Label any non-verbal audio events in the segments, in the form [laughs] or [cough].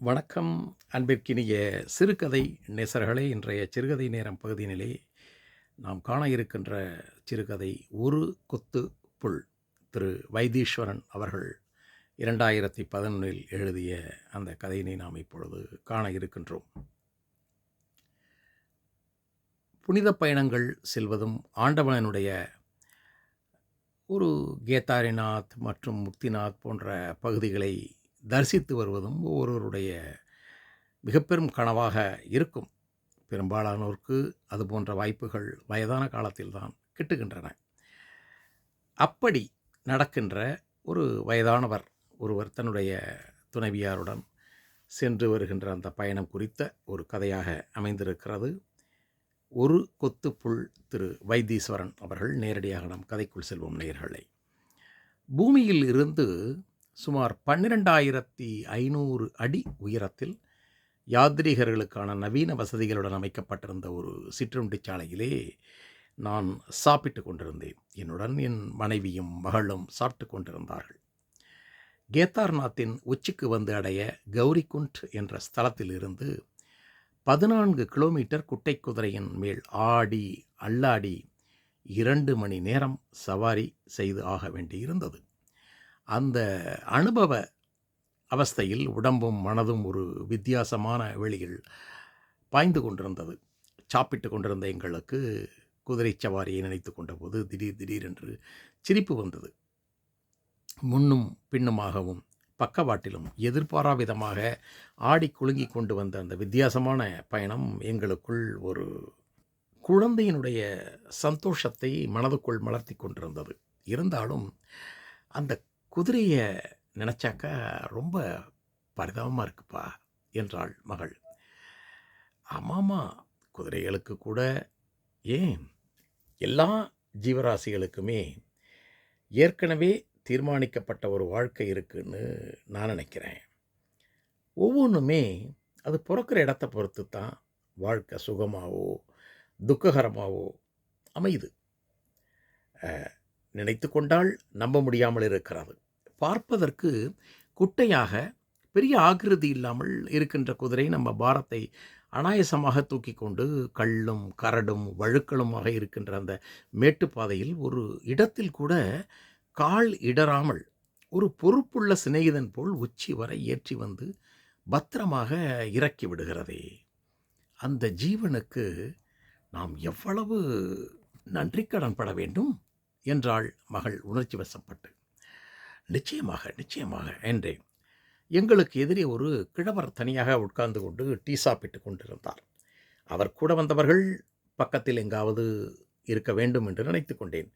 வணக்கம் அன்பிற்கினிய சிறுகதை நேசர்களே. இன்றைய சிறுகதை நேரம் பகுதியினிலே நாம் காண இருக்கின்ற சிறுகதை ஒரு கொத்து புல் திரு. வைத்தீஸ்வரன் அவர்கள் இரண்டாயிரத்தி பதினொன்றில் எழுதிய அந்த கதையினை நாம் இப்பொழுது காண இருக்கின்றோம். புனித பயணங்கள் செல்வதும் ஆண்டவனனுடைய ஒரு கேதாரிநாத் மற்றும் முக்திநாத் போன்ற பகுதிகளை தரிசித்து வருவதும் ஒவ்வொருவருடைய மிக பெரும் கனவாக இருக்கும். பெரும்பாலானோருக்கு அது போன்ற வாய்ப்புகள் வயதான காலத்தில் தான் கிட்டுகின்றன. அப்படி நடக்கின்ற ஒரு வயதானவர் ஒருவர் தன்னுடைய துணைவியாருடன் சென்று வருகின்ற அந்த பயணம் குறித்த ஒரு கதையாக அமைந்திருக்கிறது. ஒரு கொத்து புல் திரு. வைத்தீஸ்வரன் அவர்கள் நேரடியாக நம் கதைக்குள் செல்வோம் நேயர்களை. பூமியில் இருந்து சுமார் பன்னிரெண்டாயிரத்தி ஐநூறு அடி உயரத்தில் யாத்ரீகர்களுக்கான நவீன வசதிகளுடன் அமைக்கப்பட்டிருந்த ஒரு சிற்றுண்டி சாலையிலே நான் சாப்பிட்டு கொண்டிருந்தேன். என்னுடன் என் மனைவியும் மகளும் சாப்பிட்டு கொண்டிருந்தார்கள். கேதார்நாத்தின் உச்சிக்கு வந்து அடைய கௌரிகுண்ட் என்ற ஸ்தலத்திலிருந்து பதினான்கு கிலோமீட்டர் குட்டை குதிரையின் மேல் ஆடி அல்லாடி இரண்டு மணி நேரம் சவாரி செய்து ஆக வேண்டியிருந்தது. அந்த அனுபவ அவஸ்தையில் உடம்பும் மனதும் ஒரு வித்தியாசமான வெளியில் பாய்ந்து கொண்டிருந்தது. சாப்பிட்டு கொண்டிருந்த எங்களுக்கு குதிரை சவாரியை நினைத்து கொண்டபோது திடீர் திடீரென்று சிரிப்பு வந்தது. முன்னும் பின்னுமாகவும் பக்கவாட்டிலும் எதிர்பாரா விதமாக ஆடி குலுங்கி கொண்டு வந்த அந்த வித்தியாசமான பயணம் எங்களுக்குள் ஒரு குழந்தையினுடைய சந்தோஷத்தை மனதுக்குள் மலர்த்தி கொண்டிருந்தது. இருந்தாலும் அந்த குதிரையை நினச்சாக்கா ரொம்ப பரிதாபமாக இருக்குப்பா என்றாள் மகள். ஆமாம்மா குதிரைகளுக்கு கூட ஏன்? எல்லா ஜீவராசிகளுக்குமே ஏற்கனவே தீர்மானிக்கப்பட்ட ஒரு வாழ்க்கை இருக்குன்னு நான் நினைக்கிறேன். ஒவ்வொன்றுமே அது பிறக்கிற இடத்த பொறுத்து தான் வாழ்க்கை சுகமாகவோ துக்ககரமாகவோ அமையுது. நினைத்து கொண்டால் நம்ப முடியாமல் இருக்கிறது பார்ப்பதற்கு குட்டையாக பெரிய ஆகிருதி இல்லாமல் இருக்கின்ற குதிரை நம்ம பாரத்தை அனாயசமாக தூக்கி கொண்டு கல்லும் கரடும் வழுக்களுமாக இருக்கின்ற அந்த மேட்டுப்பாதையில் ஒரு இடத்தில் கூட கால் இடராமல் ஒரு பொறுப்புள்ள சிநேகிதன் போல் உச்சி வரை ஏற்றி வந்து பத்திரமாக இறக்கி விடுகிறதே. அந்த ஜீவனுக்கு நாம் எவ்வளவு நன்றிக்கடன் பட வேண்டும்? என்றாள் மகள் உணர்ச்சி வசப்பட்டு. நிச்சயமாக நிச்சயமாக என்றேன். எங்களுக்கு எதிரே ஒரு கிழவர் தனியாக உட்கார்ந்து கொண்டு டீ சாப்பிட்டு கொண்டிருந்தார். அவர் கூட வந்தவர்கள் பக்கத்தில் எங்காவது இருக்க வேண்டும் என்று நினைத்து கொண்டேன்.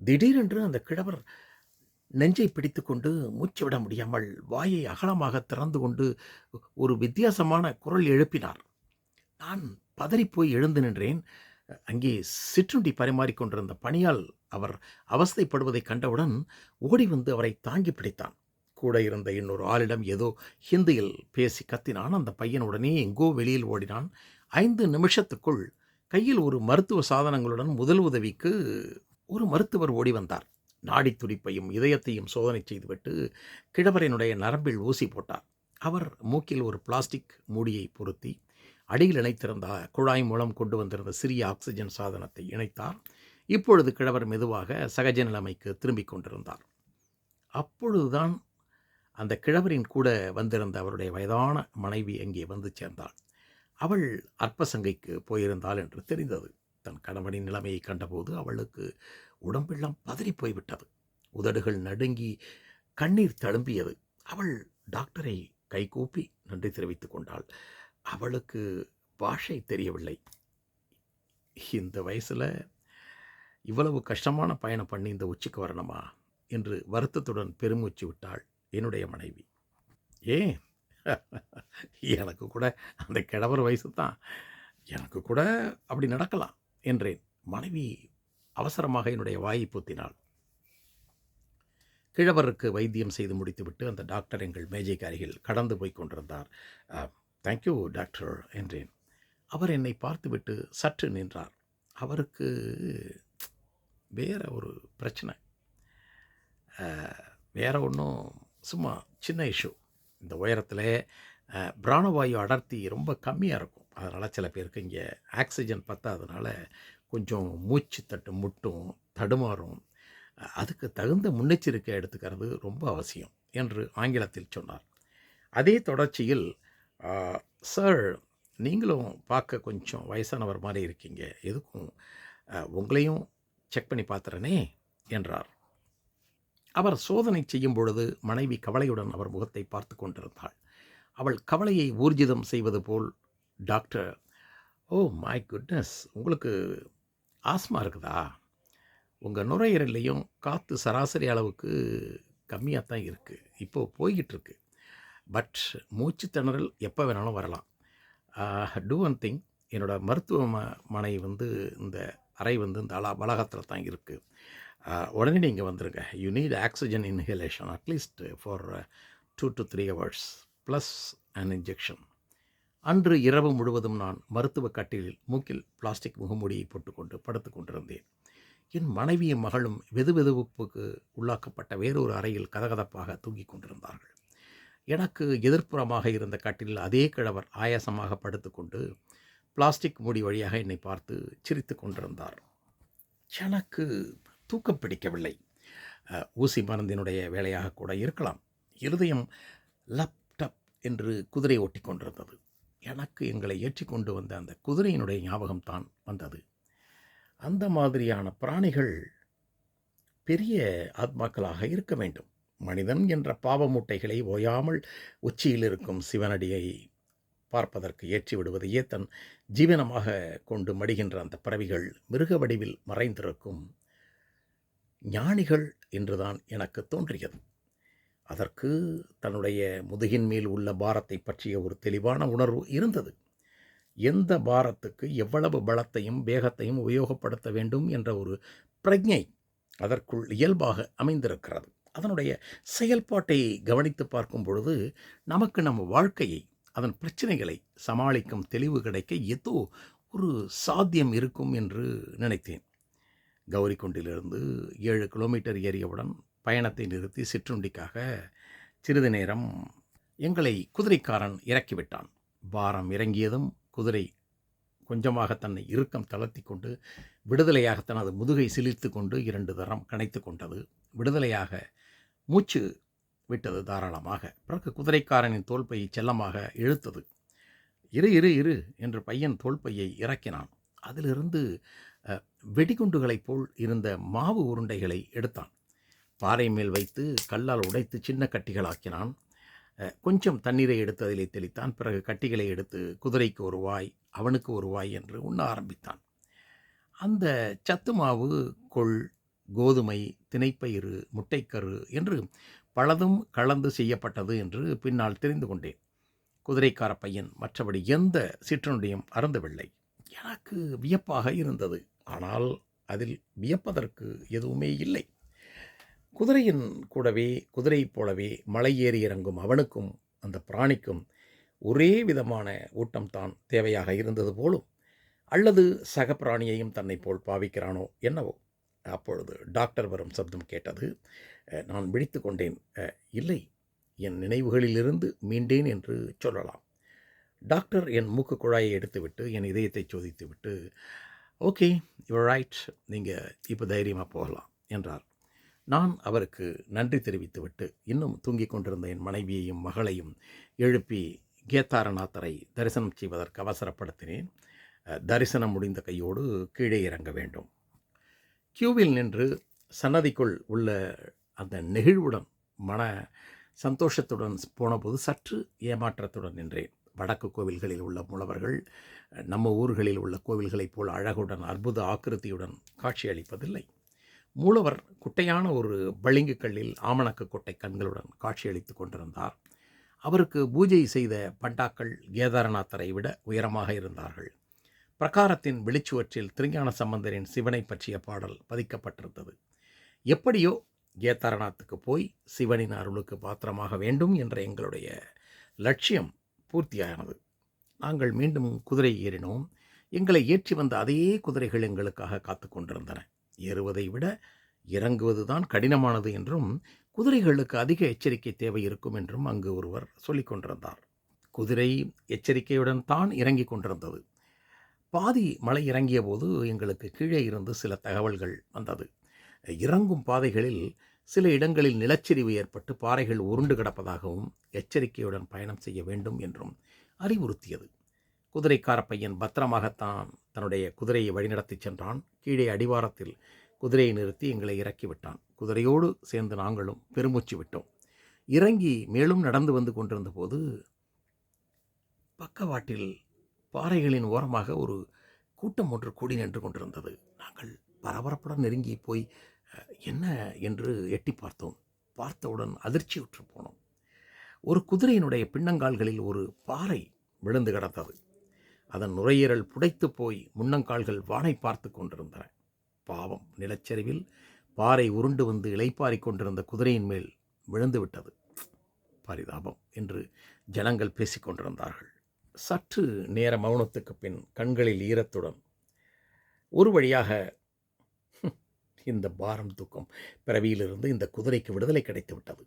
திடீரென்று அந்த கிழவர் நெஞ்சை பிடித்துக்கொண்டு மூச்சு விட முடியாமல் வாயை அகலமாக திறந்து கொண்டு ஒரு வித்தியாசமான குரல் எழுப்பினார். நான் பதறிப்போய் எழுந்து நின்றேன். அங்கே சிற்றுண்டி பரிமாறிக் கொண்டிருந்த பணியால் அவர் அவஸ்தைப்படுவதைக் கண்டவுடன் ஓடி வந்து அவரை தாங்கி பிடித்தான். கூட இருந்த இன்னொரு ஆளிடம் ஏதோ ஹிந்தியில் பேசி கத்தினான். அந்த பையன் உடனே எங்கோ வெளியில் ஓடினான். ஐந்து நிமிஷத்துக்குள் கையில் ஒரு மருத்துவ சாதனங்களுடன் முதல் உதவிக்கு ஒரு மருத்துவர் ஓடி வந்தார். நாடி துடிப்பையும் இதயத்தையும் சோதனை செய்துவிட்டு கிழவரினுடைய நரம்பில் ஊசி போட்டார். அவர் மூக்கில் ஒரு பிளாஸ்டிக் மூடியை பொருத்தி அடியில் இணைத்திருந்த குழாய் மூலம் கொண்டு வந்திருந்த சிறிய ஆக்சிஜன் சாதனத்தை இணைத்தார். இப்பொழுது கிழவர் மெதுவாக சகஜ நிலைமைக்கு திரும்பிக் கொண்டிருந்தார். அப்பொழுதுதான் அந்த கிழவரின் கூட வந்திருந்த அவருடைய வயதான மனைவி அங்கே வந்து சேர்ந்தாள். அவள் அற்பசங்கைக்கு போயிருந்தாள் என்று தெரிந்தது. தன் கணவனின் நிலைமையை கண்டபோது அவளுக்கு உடம்பெல்லாம் பதறி போய்விட்டது. உதடுகள் நடுங்கி கண்ணீர் தழும்பியது. அவள் டாக்டரை கைகூப்பி நன்றி தெரிவித்துக் கொண்டாள். அவளுக்கு பாஷை தெரியவில்லை. இந்த வயசில் இவ்வளவு கஷ்டமான பயணம் பண்ணி இந்த உச்சிக்கு வரணுமா? என்று வருத்தத்துடன் பெருமூச்சு விட்டாள் என்னுடைய மனைவி. ஏன்? [laughs] எனக்கு கூட அந்த கிழவர் வயசு தான் எனக்கு கூட அப்படி நடக்கலாம் என்றேன். மனைவி அவசரமாக என்னுடைய வாயை பூத்தினாள். கிழவருக்கு வைத்தியம் செய்து முடித்துவிட்டு அந்த டாக்டர் எங்கள் மேஜைக்கு அருகில் கடந்து போய் கொண்டிருந்தார். தேங்க்யூ டாக்டர் என்றேன். அவர் என்னை பார்த்துவிட்டு சற்று நின்றார். அவருக்கு வேறு ஒரு பிரச்சனை வேறு ஒன்றும் சும்மா சின்ன இஷ்யூ இந்த உயரத்தில் பிராணவாயு அடர்த்தி ரொம்ப கம்மியாக இருக்கும். அதனால் சில பேருக்கு இங்கே ஆக்சிஜன் பற்றாதனால கொஞ்சம் மூச்சு தட்டு முட்டும், தடுமாறும். அதுக்கு தகுந்த முன்னெச்சரிக்கை எடுத்துக்கிறது ரொம்ப அவசியம் என்று ஆங்கிலத்தில் சொன்னார். அதே தொடர்ச்சியில் சார் நீங்களும் பார்க்க கொஞ்சம் வயசானவர் மாதிரி இருக்கீங்க. எதுக்கும் உங்களையும் செக் பண்ணி பார்த்துறனே என்றார். அவர் சோதனை செய்யும் பொழுது மனைவி கவலையுடன் அவர் முகத்தை பார்த்து கொண்டிருந்தாள். அவள் கவலையை ஊர்ஜிதம் செய்வது போல் டாக்டர் ஓ மை குட்னஸ்! உங்களுக்கு ஆஸ்மா இருக்குதா? உங்கள் நுரையீரல்லையும் காற்று சராசரி அளவுக்கு கம்மியாக தான் இருக்குது இப்போது போய்கிட்டு இருக்கு. பட் மூச்சு திணறல் எப்போ வேணாலும் வரலாம். டூ ஒன் திங் என்னோட மருத்துவமனை வந்து இந்த அறை வந்து இந்த அளா பலகத்தில் தான் இருக்குது உடனே நீங்கள் வந்துடுங்க you need oxygen inhalation at least for 2 to 3 hours plus and injection. அன்று இரவு முழுவதும் நான் மருத்துவ கட்டிலில் மூக்கில் பிளாஸ்டிக் முகமூடியை போட்டுக்கொண்டு படுத்து கொண்டிருந்தேன். என் மனைவியும் மகளும் வெதுவெதுப்புக்கு உள்ளாக்கப்பட்ட வேறொரு அறையில் கதகதப்பாக தூங்கிக் கொண்டிருந்தார்கள். எனக்கு எதிர்ப்புறமாக இருந்த கட்டிலில் அதே கிழவர் ஆயாசமாக படுத்துக்கொண்டு பிளாஸ்டிக் மூடி வழியாக என்னை பார்த்து சிரித்துக் கொண்டிருந்தார். எனக்கு தூக்கம் பிடிக்கவில்லை. ஊசி மருந்தினுடைய வேலையாக கூட இருக்கலாம். இருதயம் லப் டப் என்று குதிரை ஒட்டி கொண்டிருந்தது. எனக்கு எங்களை ஏற்றிக் கொண்டு வந்த அந்த குதிரையினுடைய ஞாபகம் தான் வந்தது. அந்த மாதிரியான பிராணிகள் பெரிய ஆத்மாக்களாக இருக்க வேண்டும். மனிதன் என்ற பாவமூட்டைகளை ஓயாமல் உச்சியில் இருக்கும் சிவனடியை பார்ப்பதற்கு ஏற்றி விடுவதையே தன் ஜீவனமாக கொண்டு மடிகின்ற அந்த பறவைகள் மிருக வடிவில் மறைந்திருக்கும் ஞானிகள் என்றுதான் எனக்கு தோன்றியது. அதற்கு தன்னுடைய முதுகின் மேல் உள்ள பாரத்தைப் பற்றிய ஒரு தெளிவான உணர்வு இருந்தது. எந்த பாரத்துக்கு எவ்வளவு பலத்தையும், வேகத்தையும் உபயோகப்படுத்த வேண்டும் என்ற ஒரு பிரஜை அதற்குள் இயல்பாக அமைந்திருக்கிறது. அதனுடைய செயல்பாட்டை கவனித்துப் பார்க்கும் பொழுது நமக்கு நம் வாழ்க்கையை, அதன் பிரச்சனைகளை சமாளிக்கும் தெளிவு கிடைக்க ஏதோ ஒரு சாத்தியம் இருக்கும் என்று நினைத்தேன். கௌரிக்குண்டிலிருந்து ஏழு கிலோமீட்டர் ஏறியவுடன் பயணத்தை நிறுத்தி சிற்றுண்டிக்காக சிறிது நேரம் எங்களை குதிரைக்காரன் இறக்கிவிட்டான். பாரம் இறங்கியதும் குதிரை கொஞ்சமாக தன்னை இறுக்கம் தளர்த்தி கொண்டு விடுதலையாக தனது முதுகை சிலிர்த்து கொண்டு இரண்டு தரம் கணைத்து கொண்டது. விடுதலையாக மூச்சு விட்டது தாராளமாக. பிறகு குதிரைக்காரனின் தோல்பையை செல்லமாக இழுத்தது. இரு இரு இரு என்று பையன் தோல்பையை இறக்கினான். அதிலிருந்து வெடிகுண்டுகளைப் போல் இருந்த மாவு உருண்டைகளை எடுத்தான். பாறை மேல் வைத்து கல்லால் உடைத்து சின்ன கட்டிகளாக்கினான். கொஞ்சம் தண்ணீரை எடுத்து அதிலே தெளித்தான். பிறகு கட்டிகளை எடுத்து குதிரைக்கு ஒரு வாய், அவனுக்கு ஒரு வாய் என்று உண்ண ஆரம்பித்தான். அந்த சத்து மாவு கொள், கோதுமை, தினைப்பயிறு, முட்டைக்கரு என்று பலதும் கலந்து செய்யப்பட்டது என்று பின்னால் தெரிந்து கொண்டேன். குதிரைக்கார பையன் மற்றபடி எந்த சிற்றனுடையும் அறந்தவில்லை எனக்கு வியப்பாக இருந்தது. ஆனால் அதில் வியப்பதற்கு எதுவுமே இல்லை. குதிரையின் கூடவே குதிரை போலவே மலை ஏறி இறங்கும் அவனுக்கும் அந்த பிராணிக்கும் ஒரே விதமான ஊட்டம் தான் தேவையாக இருந்தது போலும். அல்லது சக பிராணியையும் தன்னைப் போல் பாவிக்கிறானோ என்னவோ! அப்பொழுது டாக்டர் வரும் சப்தம் கேட்டது. நான் விழித்து கொண்டேன். இல்லை. என் நினைவுகளிலிருந்து மீண்டேன் என்று சொல்லலாம். டாக்டர் என் மூக்கு குழாயை எடுத்துவிட்டு என் இதயத்தைச் சோதித்துவிட்டு ஓகே யுவர் ரைட். நீங்கள் இப்போ தைரியமாக போகலாம் என்றார். நான் அவருக்கு நன்றி தெரிவித்துவிட்டு இன்னும் தூங்கிக் கொண்டிருந்த என் மனைவியையும் மகளையும் எழுப்பி கேத்தாரநாத்தரை தரிசனம் செய்வதற்கு அவசரப்படுத்தினேன். தரிசனம் முடிந்த கையோடு கீழே இறங்க வேண்டும். கியூவில் நின்று சன்னதிக்குள் உள்ள அந்த நெகிழ்வுடன், மன சந்தோஷத்துடன் போனபோது சற்று ஏமாற்றத்துடன் நின்றேன். வடக்கு கோவில்களில் உள்ள மூலவர்கள் நம்ம ஊர்களில் உள்ள கோவில்களைப் போல் அழகுடன், அற்புத ஆக்கிருத்தியுடன் காட்சியளிப்பதில்லை. மூலவர் குட்டையான ஒரு பளிங்கு கல்லில் ஆமணக்கு கொட்டை கண்களுடன் காட்சியளித்துக் கொண்டிருந்தார். அவருக்கு பூஜை செய்த பண்டாக்கள் கேதாரநாத்தரை விட உயரமாக இருந்தார்கள். பிரகாரத்தின் வெளிச்சுவற்றில் திருஞான சம்பந்தரின் சிவனைப் பற்றிய பாடல் பதிக்கப்பட்டிருந்தது. எப்படியோ கேதாரநாத்துக்கு போய் சிவனின் அருளுக்கு பாத்திரமாக வேண்டும் என்ற எங்களுடைய லட்சியம் பூர்த்தியானது. நாங்கள் மீண்டும் குதிரை ஏறினோம். எங்களை ஏற்றி வந்த அதே குதிரைகள் எங்களுக்காக காத்து கொண்டிருந்தன. ஏறுவதை விட இறங்குவதுதான் கடினமானது என்றும், குதிரைகளுக்கு அதிக எச்சரிக்கை தேவை இருக்கும் என்றும் அங்கு ஒருவர் சொல்லிக் கொண்டிருந்தார். குதிரை எச்சரிக்கையுடன் தான் இறங்கிக் கொண்டிருந்தது பாதி மலை இறங்கிய போது எங்களுக்கு கீழே இருந்து சில தகவல்கள் வந்தது. இறங்கும் பாதைகளில் சில இடங்களில் நிலச்சரிவு ஏற்பட்டு பாறைகள் உருண்டு கிடப்பதாகவும் எச்சரிக்கையுடன் பயணம் செய்ய வேண்டும் என்றும் அறிவுறுத்தியது. குதிரைக்கார பையன் பத்திரமாகத்தான் தன்னுடைய குதிரையை வழிநடத்திச் சென்றான். கீழே அடிவாரத்தில் குதிரையை நிறுத்தி எங்களை இறக்கி விட்டான். குதிரையோடு சேர்ந்து நாங்களும் பெருமூச்சு விட்டோம். இறங்கி மேலும் நடந்து வந்து கொண்டிருந்த போது பக்கவாட்டில் பாறைகளின் ஓரமாக ஒரு கூட்டம் ஒன்று கூடி நின்று கொண்டிருந்தது. நாங்கள் பரபரப்புடன் நெருங்கி போய் என்ன என்று எட்டி பார்த்தோம். பார்த்தவுடன் அதிர்ச்சியுற்று போனோம். ஒரு குதிரையினுடைய பின்னங்கால்களில் ஒரு பாறை விழுந்து கிடந்தது. அதன் நுரையீரல் புடைத்து போய் முன்னங்கால்கள் வானை பார்த்து கொண்டிருந்தன. பாவம் நிலச்சரிவில் பாறை உருண்டு வந்து இலைப்பாரி கொண்டிருந்த குதிரையின் மேல் விழுந்து விட்டது. பரிதாபம் என்று ஜனங்கள் பேசிக் கொண்டிருந்தார்கள். சற்று நேர மௌனத்துக்கு பின் கண்களில் ஈரத்துடன் ஒரு வழியாக இந்த பாரம் தூக்கம் பிறவியிலிருந்து இந்த குதிரைக்கு விடுதலை கிடைத்து விட்டது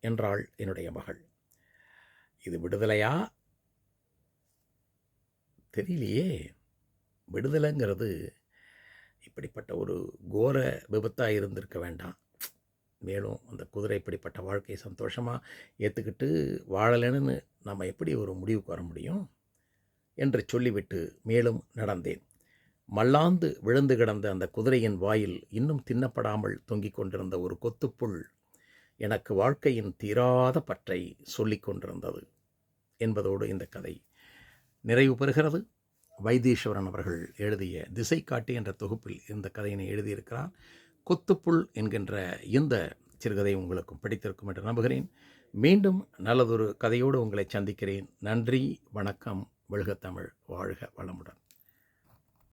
என்றாள் என்னுடைய மகள். இது விடுதலையா? தெரியலையே. விடுதலைங்கிறது இப்படிப்பட்ட ஒரு கோர விபத்தாக இருந்திருக்க வேண்டாம். மேலும் அந்த குதிரை இப்படிப்பட்ட வாழ்க்கையை சந்தோஷமாக ஏற்றுக்கிட்டு வாழலைன்னு நம்ம எப்படி ஒரு முடிவுக்கு வர முடியும்? என்று சொல்லிவிட்டு மேலும் நடந்தேன். மல்லாந்து விழுந்து கிடந்த அந்த குதிரையின் வாயில் இன்னும் தின்னப்படாமல் தொங்கிக் கொண்டிருந்த ஒரு கொத்துப்புள் எனக்கு வாழ்க்கையின் தீராத பற்றை சொல்லிக் கொண்டிருந்தது என்பதோடு இந்த கதை நிறைவு பெறுகிறது. வைத்தீஸ்வரன் அவர்கள் எழுதிய திசை காட்டி என்ற தொகுப்பில் இந்த கதையினை எழுதியிருக்கிறார். கொத்துப்புள் என்கின்ற இந்த சிறுகதை உங்களுக்கும் பிடித்திருக்கும் என்று நம்புகிறேன். மீண்டும் நல்லதொரு கதையோடு உங்களை சந்திக்கிறேன். நன்றி வணக்கம். வெளுக தமிழ் வாழ்க வளமுடன்.